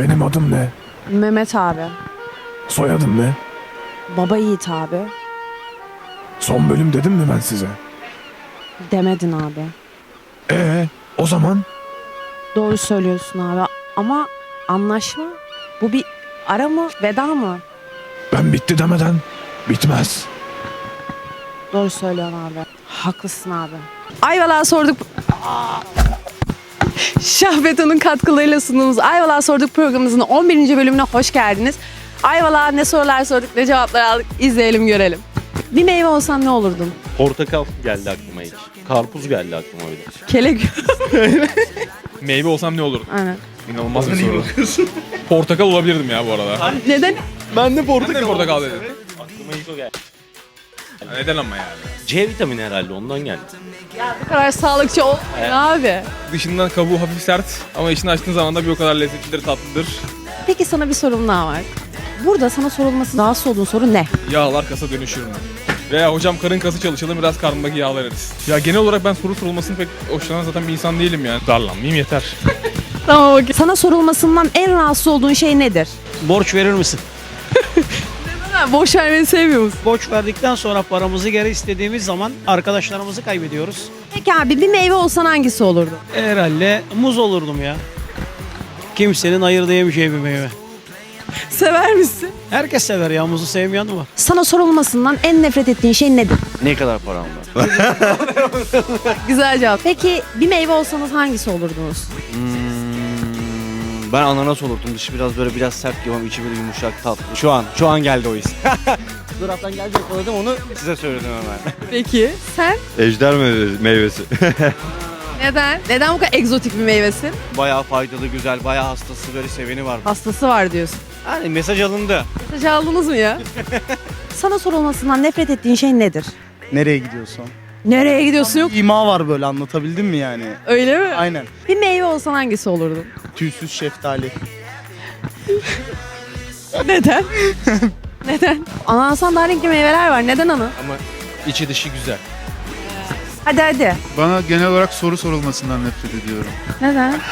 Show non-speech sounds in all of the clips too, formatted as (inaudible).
Benim adım ne? Mehmet abi. Soyadım ne? Baba Yiğit abi. Son bölüm dedim mi ben size? Demedin abi. Ee, o zaman Doğru söylüyorsun abi. Ama anlaşma bu bir ara mı veda mı? ben bitti demeden bitmez. Doğru söylüyorsun abi. Haklısın abi. Ayvalık'a sorduk. Şahbeton'un katkılarıyla sunduğumuz Ayvalık'a sorduk programımızın 11. bölümüne hoş geldiniz. Ayvalık'a ne sorular sorduk ne cevaplar aldık izleyelim görelim. Bir meyve olsan ne olurdun? Portakal geldi aklıma ilk. Karpuz geldi aklıma bir de. Kelek. (laughs) Meyve olsam ne olurdu? Aynen. İnanılmaz bir soru. Portakal olabilirdim ya bu arada. Neden? Ben de portakal. portakal dedim. Aklıma ilk o geldi. Neden ama yani? C vitamini herhalde ondan geldi. Bu kadar sağlıkçı ol. Evet. Abi. Dışından kabuğu hafif sert ama içini açtığın zaman da bir o kadar lezzetlidir, tatlıdır. Peki sana bir sorum daha var. Burada sana sorulması rahatsız olduğun soru ne? Yağlar kasa dönüşür mü? Veya hocam karın kası çalışalım biraz karnındaki yağlar erisin. Ya genel olarak ben soru sorulmasını pek hoşlanan zaten bir insan değilim yani. Darlanmayayım yeter. (laughs) Tamam okey. Sana sorulmasından en rahatsız olduğun şey nedir? Borç verir misin? Boş vermeyi sevmiyor musun? Borç verdikten sonra paramızı geri istediğimiz zaman arkadaşlarımızı kaybediyoruz. Peki abi bir meyve olsan hangisi olurdu? Herhalde muz olurdum ya. Kimsenin ayırt edemeyeceği bir meyve. Sever misin? Herkes sever ya muzu sevmeyen mi var? Sana sorulmasından en nefret ettiğin şey nedir? Ne kadar param var? Güzel cevap. Peki bir meyve olsanız hangisi olurdunuz? Hmm, ben ananas olurdum. Dışı biraz böyle biraz sert gibi ama içi böyle yumuşak tatlı. Şu an, şu an geldi o his. (laughs) Bu taraftan geldi yakaladım onu size söyledim hemen. (laughs) Peki sen? Ejder meyvesi. (laughs) Neden? Neden bu kadar egzotik bir meyvesin? Bayağı faydalı, güzel, bayağı hastası böyle seveni var. Hastası var diyorsun. Yani mesaj alındı. Mesaj aldınız mı ya? Sana sorulmasından nefret ettiğin şey nedir? Nereye gidiyorsun? Nereye gidiyorsun yok? İma var böyle anlatabildim mi yani? Öyle mi? Aynen. Bir meyve olsan hangisi olurdun? Tüysüz şeftali. (laughs) Neden? (laughs) Neden? Ananastan daha renkli meyveler var. Neden ana? Ama içi dışı güzel. Hadi hadi. Bana genel olarak soru sorulmasından nefret ediyorum. Neden? (laughs)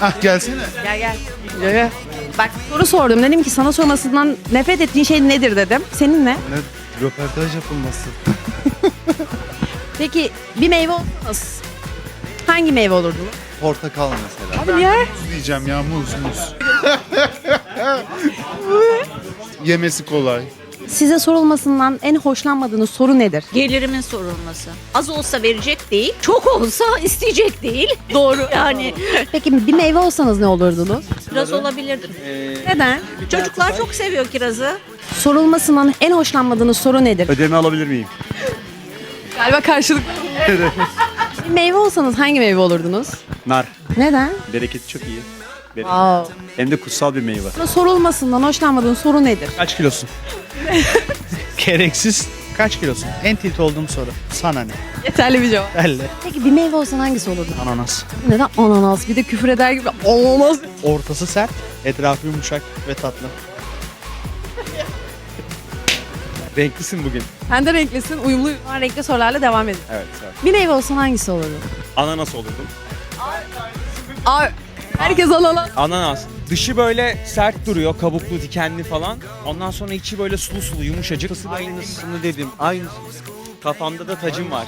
Ah gelsene. Gel gel. Gel gel. Bak soru sordum. Dedim ki sana sormasından nefret ettiğin şey nedir dedim. Senin ne? Ne röportaj yapılması. Peki bir meyve olsanız hangi meyve olurdu? Portakal mesela. Abi niye? Muz diyeceğim ya muz muz. (laughs) Yemesi kolay. Size sorulmasından en hoşlanmadığınız soru nedir? Gelirimin sorulması. Az olsa verecek değil, çok olsa isteyecek değil. Doğru. (laughs) Yani Peki bir meyve olsanız ne olurdunuz? kiraz olabilirdim. Neden? Çocuklar çok seviyor kirazı. Sorulmasından en hoşlanmadığınız soru nedir? Ödeme alabilir miyim? Galiba karşılıklı. (laughs) bir meyve olsanız hangi meyve olurdunuz? Nar. Neden? Bereketi çok iyi. Bereket. Wow. Hem de kutsal bir meyve. Sana sorulmasından hoşlanmadığın soru nedir? Kaç kilosun? (laughs) Gereksiz. Kaç kilosun? En tilt olduğum soru. Sana ne? Yeterli bir cevap. Belli. Peki bir meyve olsan hangisi olurdu? Ananas. Neden ananas? Bir de küfür eder gibi ananas. Ortası sert, etrafı yumuşak ve tatlı. Renklisin bugün. Sen de renklisin, uyumlu renkli sorularla devam edin. Evet, sağ ol. Bir meyve olsan hangisi olurdu? Ananas olurdum. Aa, herkes ananas. Ananas. Dışı böyle sert duruyor, kabuklu, dikenli falan. Ondan sonra içi böyle sulu sulu, yumuşacık. Aynısını dedim. Aynısı. Kafamda da tacım var.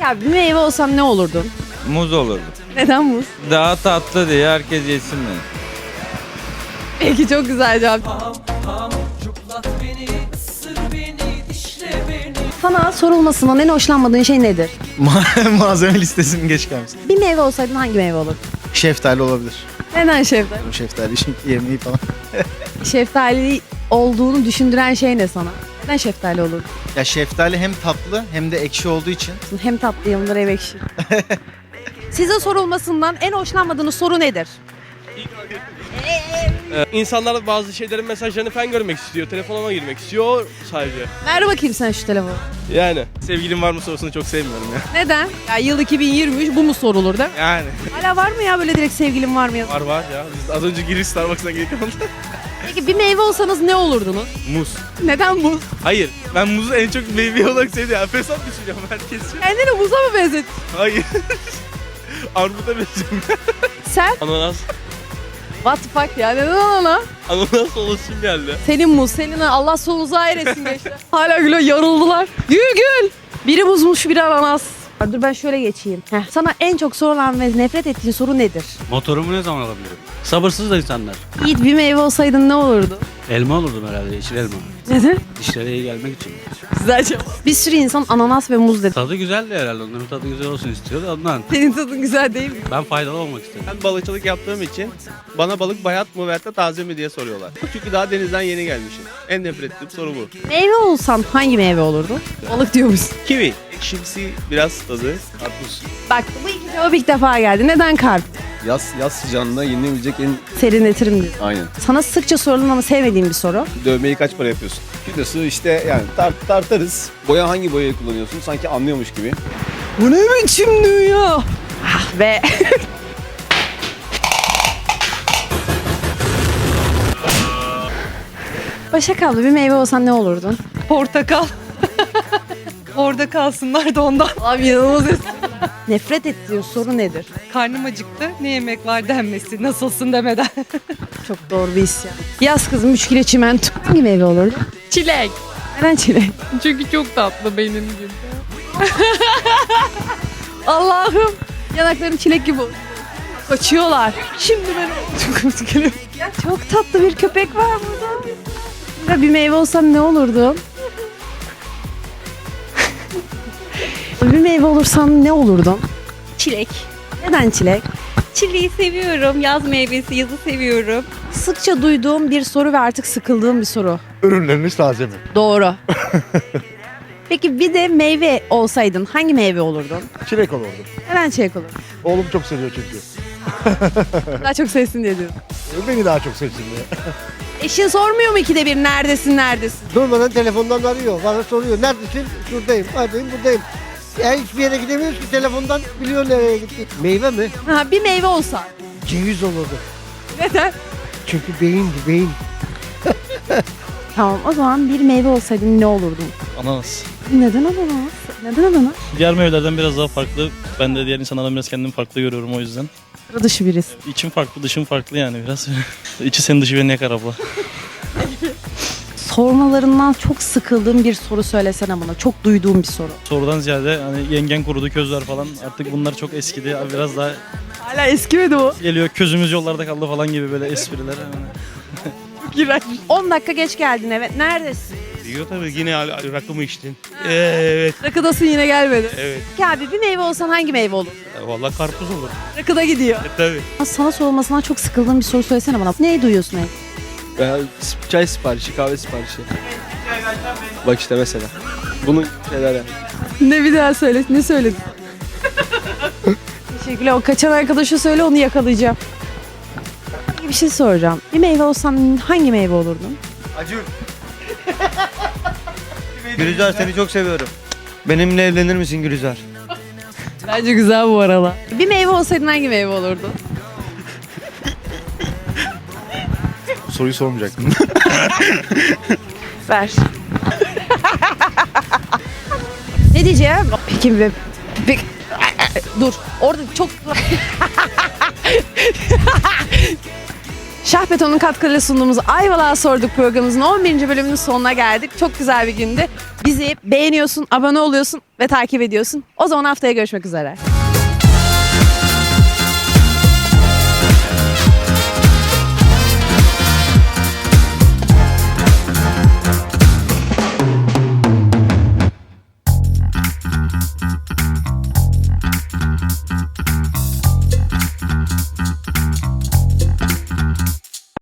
Ya bir meyve olsan ne olurdun? Muz olurdu. Neden muz? Daha tatlı diye herkes yesin beni. Peki çok güzel cevap. Sana sorulmasından en hoşlanmadığın şey nedir? (laughs) Malzeme listesinin geç gelmesi. Bir meyve olsaydın hangi meyve olurdu? Şeftali olabilir. Neden şeftali? Şeftali şimdi yemeği falan. (laughs) Şeftali olduğunu düşündüren şey ne sana? Neden şeftali olurdu? Ya şeftali hem tatlı hem de ekşi olduğu için Hem tatlı yanında hem ekşi. (laughs) Size sorulmasından en hoşlanmadığınız soru nedir? İnsanlar bazı şeylerin mesajlarını falan görmek istiyor. Telefonuma girmek istiyor sadece. Ver bakayım sen şu telefonu. Yani. Sevgilim var mı sorusunu çok sevmiyorum ya. Neden? Ya yıl 2023 bu mu sorulur değil mi? Yani. Hala var mı ya böyle direkt sevgilim var mı ya? Var var ya. Biz az önce giriş Starbucks'a girdik (laughs) Peki bir meyve olsanız ne olurdunuz? Muz. Neden muz? Hayır. Ben muzu en çok meyve olarak sevdim. Ya fesat düşünüyorum herkes. Kendini muza mı benzet? Hayır. (laughs) Armuta benziyorum. Sen Ananas. What the fuck ya neden ona? Ananas olasım geldi. Senin muz, senin Allah solunuzu ayretsin gençler. (laughs) Hala gülüyor, yarıldılar. Gül gül. Biri buzmuş, biri ananas. Dur ben şöyle geçeyim. Heh. Sana en çok sorulan ve nefret ettiğin soru nedir? Motorumu ne zaman alabilirim? Sabırsız da insanlar. Yiğit bir meyve olsaydın ne olurdu? Elma olurdum herhalde, yeşil elma. Neden? Dişlere iyi gelmek için. Güzel cevap. Bir sürü insan ananas ve muz dedi. Tadı güzeldi herhalde. Onların tadı güzel olsun istiyor da ondan. Senin tadın güzel değil mi? Ben faydalı olmak istedim. Ben balıkçılık yaptığım için bana balık bayat mı veyahut da taze mi diye soruyorlar. Çünkü daha denizden yeni gelmişim. En nefret ettiğim soru bu. Meyve olsan hangi meyve olurdu? Balık diyormuşsun. Kivi. Ekşimsi biraz tadı. Karpuz. Bak bu iki cevap ilk defa geldi. Neden karp? Yaz, yaz sıcağında yenilebilecek en Serinletirim diyor. aynen. Sana sıkça sorulan ama sevmediğim bir soru. Dövmeyi kaç para yapıyorsun? Kilosu işte yani tart, tartarız. Boya hangi boyayı kullanıyorsun? Sanki anlıyormuş gibi. Bu ne biçim dünya? Ah be. Başak abla bir meyve olsan ne olurdun? Portakal. (laughs) Orada kalsınlar da ondan. Abi inanılmaz Nefret ettiğin soru nedir? Karnım acıktı. Ne yemek var denmesi. Nasılsın demeden. (laughs) Çok doğru bir isyan. Yaz kızım 3 kilo çimento. Hangi meyve olurdu? Çilek. Neden çilek? Çünkü çok tatlı benim gibi. (laughs) Allah'ım. Yanaklarım çilek gibi oldu. Kaçıyorlar. Şimdi ben (laughs) çok geliyor. Ya çok tatlı bir köpek var burada. Ya bir meyve olsam ne olurdu? Bir meyve olursam ne olurdum? Çilek. Neden çilek? Çileği seviyorum. Yaz meyvesi, yazı seviyorum. Sıkça duyduğum bir soru ve artık sıkıldığım bir soru. Ürünleriniz taze mi? Doğru. (laughs) Peki bir de meyve olsaydın hangi meyve olurdun? Çilek olurdu. Neden çilek olur? Oğlum çok seviyor çünkü. (laughs) Daha çok sevsin diye diyorum. Beni daha çok sevsin diye. (laughs) Eşin sormuyor mu ikide bir neredesin neredesin? Durmadan telefondan arıyor. Bana soruyor. Neredesin? Şuradayım. Buradayım, buradayım. Ya hiçbir yere gidemiyoruz ki telefondan biliyor nereye gitti. Meyve mi? Ha, bir meyve olsa. Ceviz olurdu. Neden? Çünkü beyindi, beyin. (laughs) Tamam o zaman bir meyve olsaydın ne olurdun? Ananas. Neden ananas? Neden ananas? Diğer meyvelerden biraz daha farklı. Ben de diğer insanlardan biraz kendimi farklı görüyorum o yüzden. Sıra dışı birisi. İçim farklı, dışım farklı yani biraz. (laughs) İçi senin dışı beni yakar abla. Sormalarından çok sıkıldığım bir soru söylesene bana. Çok duyduğum bir soru. Sorudan ziyade hani yengen kurudu közler falan artık bunlar çok eskidi. Biraz daha Hala eskimedi o. geliyor közümüz yollarda kaldı falan gibi böyle espriler. (laughs) Yani. 10 dakika geç geldin evet. Neredesin? Diyor tabii yine rakımı içtin. Evet. Rakıdasın yine gelmedi. Evet. Peki abi bir meyve olsan hangi meyve olur? Vallahi karpuz olur. Rakıda gidiyor. tabii. Sana sorulmasından çok sıkıldığım bir soru söylesene bana. Neyi duyuyorsun hep? çay siparişi, kahve siparişi. Bak işte mesela. Bunun şeyler yani. Ne bir daha söyle. Ne söyledin? Teşekkürler. O kaçan arkadaşa söyle onu yakalayacağım. Peki Bir şey soracağım. Bir meyve olsan hangi meyve olurdun? Acun. Gülizar seni çok seviyorum. Benimle evlenir misin Gülizar? Bence güzel bu arada. Bir meyve olsaydın hangi meyve olurdun? Soruyu sormayacaktım. Ver. (laughs) ne diyeceğim? Peki be. Peki. Dur. Orada çok... Şah Beton'un katkılarıyla sunduğumuz Ayvalık'a sorduk programımızın 11. bölümünün sonuna geldik. Çok güzel bir gündü. Bizi beğeniyorsun, abone oluyorsun ve takip ediyorsun. O zaman haftaya görüşmek üzere.